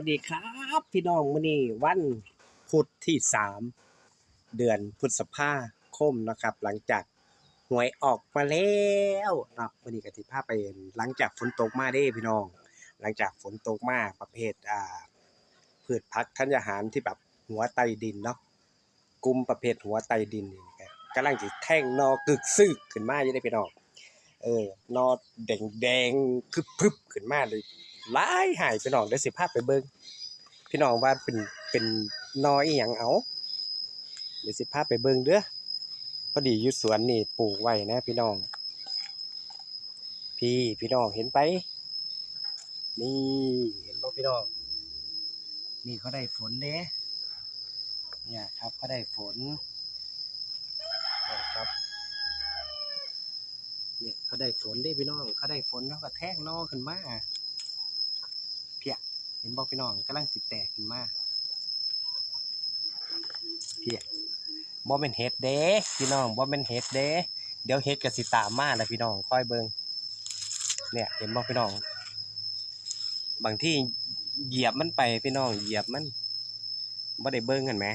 วัสดีครับพี่น้องมื้อนี้วันพุธที่สามเดือนพฤษภาคมนะครับ หลังจากหวยออกมาแล้วนะมื้อนี้ก็สิพาพไปหลังจากฝนตกมาเด้พี่น้อง หลังจากฝนตกมาประเภทอ่าพืชพักธัญญาหารที่แบบหัวไตดินเนาะกลุ่มประเภทหัวไตดินนี่ก็กำลังสิแท่งนอกึกซึกขึ้นมาอยู่ได้พี่น้องเออนอแดงแดงคึบพึบขึ้นมาเลย หลายหายพี่น้องได้สิภาพไปเบิ่งพี่น้องว่าเป็นเป็นนออีหยังเอาเดี๋ยวสิภาพไปเบิ่งเด้อพอดีอยู่สวนนี่ปลูกไว้นะพี่น้อง พี่พี่น้องเห็นไปนี่เห็นบ่พี่น้อง นี่เขาได้ฝนเด้เนี่ยครับเขาได้ฝนเนี่ยครับเนี่ยเขาได้ฝนได้พี่น้องเขาได้ฝนเขาก็แทงนอขึ้นมา เห็นบอกพี่น้องกำลังสิแตกขึ้นมาเพียบ่เป็นเห็ดเด้พี่น้องบ่เป็นเห็ดเด้เดี๋ยวเห็ดก็สิตามมาแหละพี่น้องค่อยเบิ่งเนี่ยเห็นบอกพี่น้อง บางที่เหยียบมันไปพี่น้องเหยียบมันบ่ได้เบิ่งกันไหม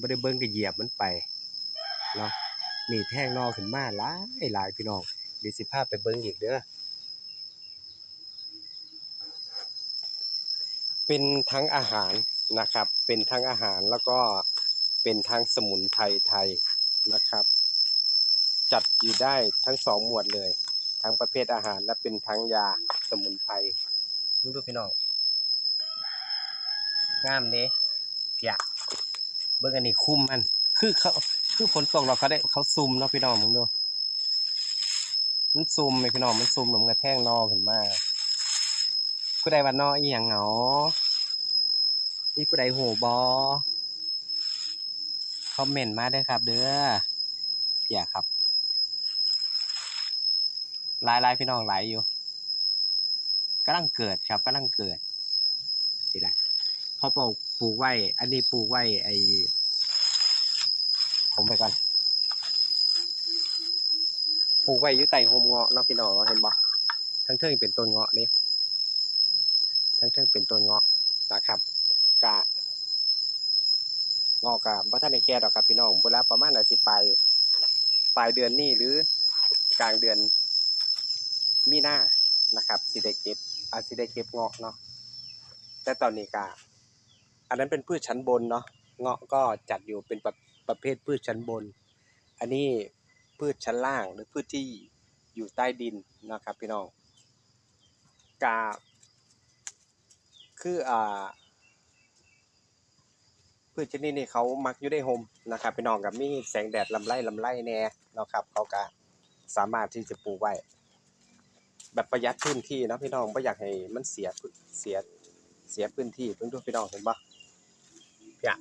บ่ได้เบิ่งก็เหยียบมันไปเนาะนี่แท่งนอขึ้นมาหลายหลายพี่น้องเดี๋ยวสิพาไปเบิ่งอีกเด้อ เป็นทั้งอาหารนะครับ เป็นทั้งอาหารแล้วก็เป็นทั้งสมุนไพรไทยนะครับ จัดอยู่ได้ทั้งสองหมวดเลย ทั้งประเภทอาหารและเป็นทั้งยาสมุนไพรดูดูพี่น้องงามเด้เพียเบิ่งอันนี้คุ้มมัน คือเขาคือฝนตกเราเขาได้เขาซุ่มเนาะพี่น้องมึงดูมันซุ่มไอพี่น้องมันซุ่มหลมกระแทงนอขึ้นมา ผู้ใดว่านออีหยังเหงามีผู้ใดโหบอคอมเมนต์มาเด้อครับ เด้อเพียครับลายลายพี่น้องหลายอยู่กำลังเกิดครับกำลังเกิดสิละพอปลูกปลูกไว้ อันนี้ปลูกไว้ไอผมไปก่อนปลูกไว้อยู่ใต้โฮมเงาะเนาะพี่น้องเนาะเห็นบ่ทั้งเทิงเป็นต้นเงาะนี่ ทั้งเทิงเป็นต้นเงาะนะครับกะเงาะกะบ่ทันได้แก่ดอกครับพี่น้องเวลาประมาณอาจสิปลายปลายเดือนนี้หรือกลางเดือนมีนานะครับสิได้เก็บอาจสิได้เก็บเงาะเนาะแต่ตอนนี้กะอันนั้นเป็นพืชชั้นบนเนาะเงาะก็จัดอยู่เป็นประประเภทพืชชั้นบน อันนี้พืชชั้นล่างหรือพืชที่อยู่ใต้ดินนะครับพี่น้องกา คืออ่าพืชชนิดนี้เขามักอยู่ในโฮมนะครับพี่น้องกับมีแสงแดดลำไรลำไรแน่เนาะครับเขาก็สามารถที่จะปลูกไว้แบบประหยัดพื้นที่เนาะพี่น้องไม่อยากให้มันเสียพื้นเสียเสียพื้นที่เพิ่งดูพี่น้องเห็นปะเพีย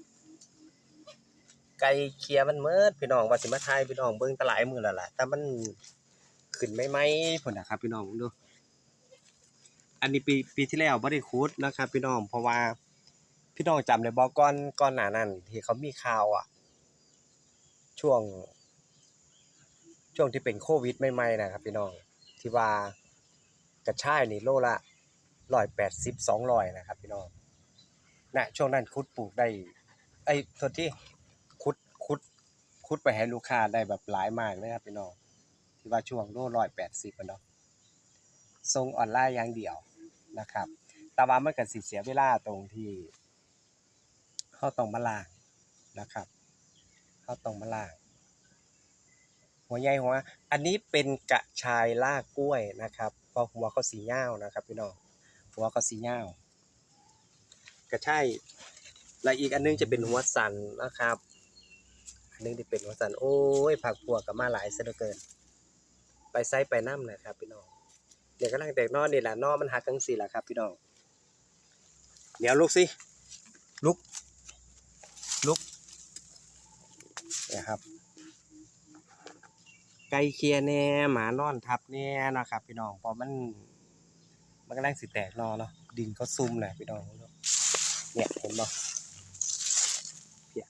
ไก่เคลียร์มันเมิดพี่น้องว่าสิมาทายพี่น้องเบิ่งแตหลายมื้อแล้วล่ะแต่มันขึ้นไม่ไหมพุ่นน่ะครับพี่น้องดู อันนี้ปีปีที่แล้วบ่ได้ขุดนะครับพี่น้องเพราะว่าพี่น้องจำได้บ่ก่อนก่อนหน้านั้นที่เขามีข่าวอะ ช่วง ช่วงที่เป็นโควิดใหม่ๆนะครับ พี่น้องที่ว่ากระชายนี่โลละ180 200นะครับ พี่น้องณช่วงนั้นขุดปลูกได้ ไอ้โทษที่คุดคุดคุดไปให้ลูกค้าได้แบบหลายมากเลยครับพี่น้องที่ว่าช่วงโลร้อยแปดสิบเนาะส่งออนไลน์อย่างเดียว นะครับ แต่ว่ามันก็สิเสียเวลาตรงที่เขาต้องมาล้างนะครับเขาต้องมาล้าง หัวใหญ่หัว อันนี้เป็นกระชายลากกล้วยนะครับเพราะหัวเขาสีเงานะครับพี่น้องหัวเขาสีเงากระชายและอีกอันนึงจะเป็นหัวสันนะครับอันนึงที่เป็นหัวสันโอ้ยผักพวกกับมาหลายเสียเหลือเกิน ไปไซไปน้ำนะครับพี่น้อง เดี๋ยวกำลังแตกนอนนี่แหละนอมันหักทั้งสี่แหละครับ พี่น้องเดี๋ยวลุกสิลุก ลุกนี่ยครับไก่เคียแน่หมานอนทับแน่นะครับ พี่น้องเพอมัน มันกำลังสิแตกนอเนาะดินเขาซุ่มแหละพี่น้องเนี่ยเห็นบ่เนี่ย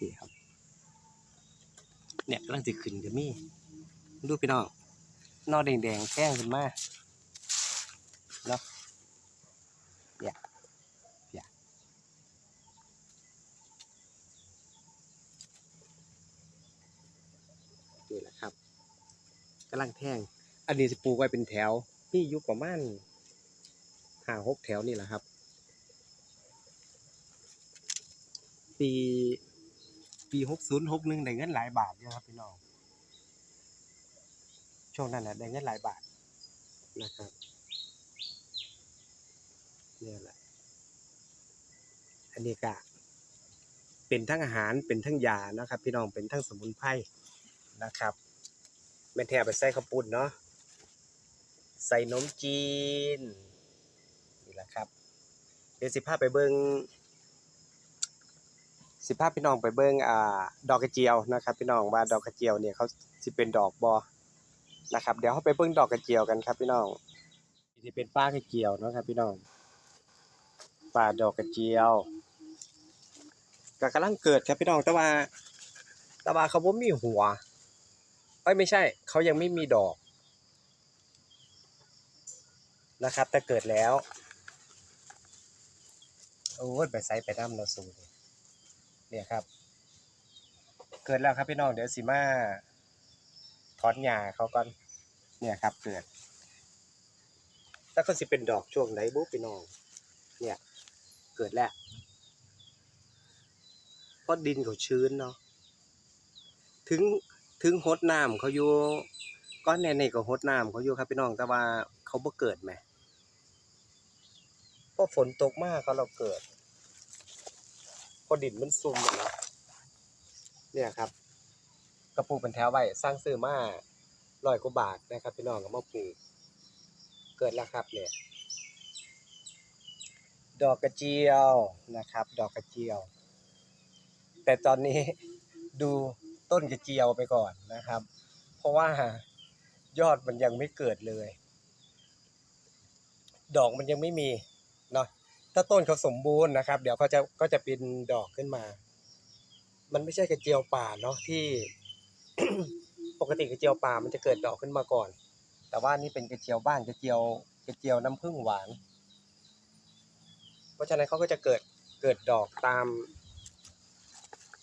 นี่ครับ เนี่ยกำลังสิขึ้นก็มีดูพี่น้อง นอแดงแดงแท่งขึ้นมาเนาะเนี่ยเนี่ยนี่แหละครับกำลังแท่ง อันนี้จะปลูกไว้เป็นแถวนี่ยู่ประมาณห้าหกแถวนี่แหละครับ ปีปีหกศูนย์หกหนึ่งได้เงินหลายบาทเนี่ยครับพี่น้อง ช่วงนั้นนะได้เงินหลายบาทนะครับเนี่ยแหละอันนี้ก็เป็นทั้งอาหารเป็นทั้งยานะครับ พี่น้องเป็นทั้งสมุนไพรนะครับแม่นแทบไปใส่ข้าวปุ้นเนาะใส่นมจีนนี่แหละครับ เดี๋ยวสิพาพไปเบิงสิพาพี่น้องไปเบิงอ่าดอกกระเจียวนะครับ พี่น้องว่าดอกกระเจียวเนี่ยเขาสิเป็นดอกบอ นะครับ เดี๋ยวเขาไปเบิ่งดอกกระเจียวกันครับพี่น้องนี่เป็นป้ากระเจียวนะครับ พี่น้องป่าดอกกระเจียวก็กำลังเกิดครับพี่น้องแต่ว่าแต่ว่าเขาบ่มีหัวเอ้ยไม่ใช่ เขายังไม่มีดอกนะครับ แต่เกิดแล้วโอ้ยไปไซไปน้ำเราสูเลยเนี่ยครับ เกิดแล้วครับพี่น้องเดี๋ยวสิมา ถอนหญ้าเขาก่อนเนี่ยครับเกิดถ้าก็สิเป็นดอกช่วงไหนบุ๊พี่น้อง เนี่ย เกิดแล้วเพราะดินเขาชื้นเนาะถึงถึงหดน้ำเขาอยู่ก้อนแน่ๆก็หดน้ำเขาอยู่ครับพี่น้องแต่ว่าเขาบ่เกิดไหมเพราะฝนตกมากเขาเราเกิด พอดินมันซุ่มเนาะเนี่ยครับ กระปลูกเป็นแถวไว้สร้างซื้อมาร้อยกว่าบาทนะครับพี่น้องก็มาปลูกเกิดแล้วครับเนี่ยดอกกระเจียวนะครับ ดอกกระเจียว แต่ตอนนี้ดูต้นกระเจียวไปก่อนนะครับ เพราะว่ายอดมันยังไม่เกิดเลย ดอกมันยังไม่มีเนาะถ้าต้นเขาสมบูรณ์นะครับ เดี๋ยวเขาจะก็จะเป็นดอกขึ้นมา มันไม่ใช่กระเจียวป่าเนาะที่ ปกติกระเจียวป่ามันจะเกิดดอกขึ้นมาก่อน แต่ว่านี่เป็นกระเจียวบ้านกระเจียวกระเจียวน้ำผึ้งหวาน เพราะฉะนั้นเขาก็จะเกิดเกิดดอกตาม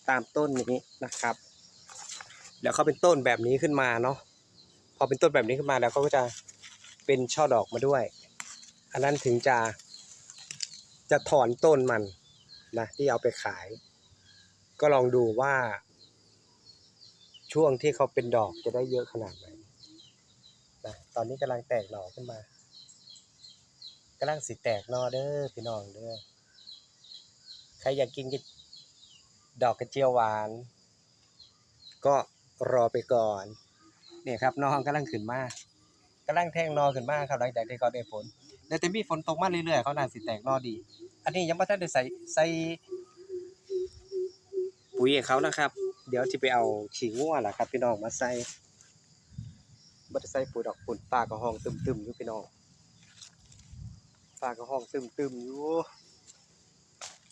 ตามต้นนี้นะครับเดี๋ยวเขาเป็นต้นแบบนี้ขึ้นมาเนาะพอเป็นต้นแบบนี้ขึ้นมาแล้วเขาก็จะเป็นช่อดอกมาด้วย อันนั้นถึงจะจะถอนต้นมันนะที่เอาไปขาย ก็ลองดูว่า ช่วงที่เขาเป็นดอกจะได้เยอะขนาดไหนนะตอนนี้กำลังแตกหน่อขึ้นมากำลังสิแตกหนอเด้อพี่น้องเด้อใครอยากกินกดอกกระเจียวหวาน ก็รอไปก่อนเนี่ยครับน้องกำลังขึ้นมากำลังแทงนอขึ้นมากครับหลังจากที่เขาได้ฝนแล้วแต่มีฝนตกมาเรื่อยๆเขาน่าสิแตกนอดี อันนี้ยังไม่ทันได้ใส่ใส่ปุ๋ยเขานะครับ เดี๋ยวจะไปเอาขี้งัวล่ะครับ พี่น้องมาใส่บ่ได้ใส่ปุ๋ยดอกปุ่นฟ้าก็ห้องตึมๆอยู่พี่น้องฟ้าก็ห้องตึมๆอยู่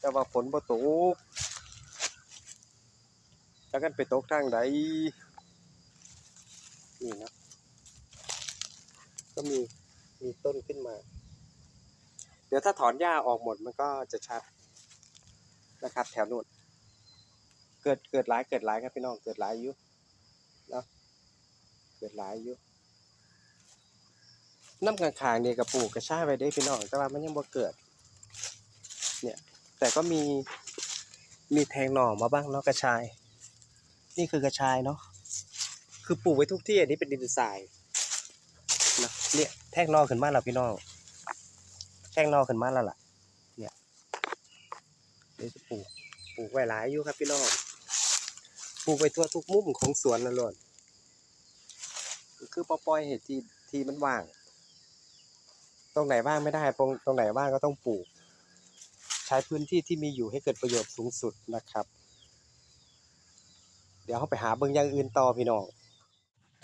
แต่ว่าฝนบ่ตกจักกันไปตกทางใดนี่นะก็มีมีต้นขึ้นมา เดี๋ยวถ้าถอนหญ้าออกหมดมันก็จะชัดนะครับ แถวนู้น กิดเกิดหลายเกิดหลายครับพี่น้องเกิดหลายอยู่เนาะเกิดหลายอยู่น้ำกลางๆนี่ยกระปลูกกระชายไว้ได้พี่น้องแต่ว่ามันยังบ่เกิด เนี่ย แต่ก็มีมีแทงหน่อมาบ้างเนาะกระชาย นี่คือกระชายเนาะคือปลูกไว้ทุกที่อันนี้เป็นดินทรายนะเนี่ยแทงหน่อขึ้นมาแล้วพี่น้องแท่งนอขึ้นมาแล้วล่ะ เนี่ยเดี๋ยวจะปลูกปลูกไว้หลายอยู่ครับพี่น้อง ลูกไว้ทั่วทุกมุมของสวนนั่นเลยคือปล่อยเห็ดที่ที่มันว่าง ตรงไหนว่างไม่ได้ ตรงตรงไหนว่างก็ต้องปลูก ใช้พื้นที่ที่มีอยู่ให้เกิดประโยชน์สูงสุดนะครับ เดี๋ยวเขาไปหาเบิ่งอย่างอื่นต่อพี่น้อง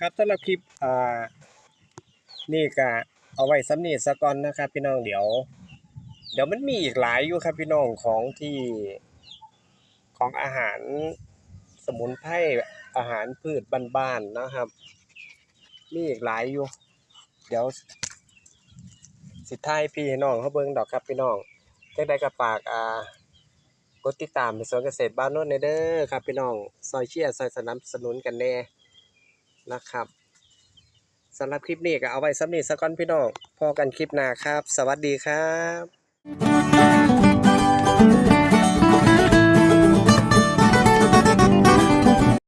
ครับสำหรับคลิปอ่านี่ก็เอาไว้ซ้ำนี่ซะก่อนนะครับ พี่น้องเดี๋ยว เดี๋ยวมันมีอีกหลายอยู่ครับพี่น้องของที่ของอาหาร สมุนไพรอาหารพืชบ้านๆนะครับ มีอีกหลายอยู่ เดี๋ยว สิท้ายพี่น้องเขาเบิ่งดอกครับพี่น้องจังได้ก็ฝากอ่ากดติดตามในสวนเกษตรบ้านโน้นเด้อครับพี่น้องซอยเชียร์ซอยสนับสนุนกันแน่นะครับสำหรับคลิปนี้ก็เอาไว้สำนีสักก่อนพี่น้องพอกันคลิปหน้าครับ สวัสดีครับ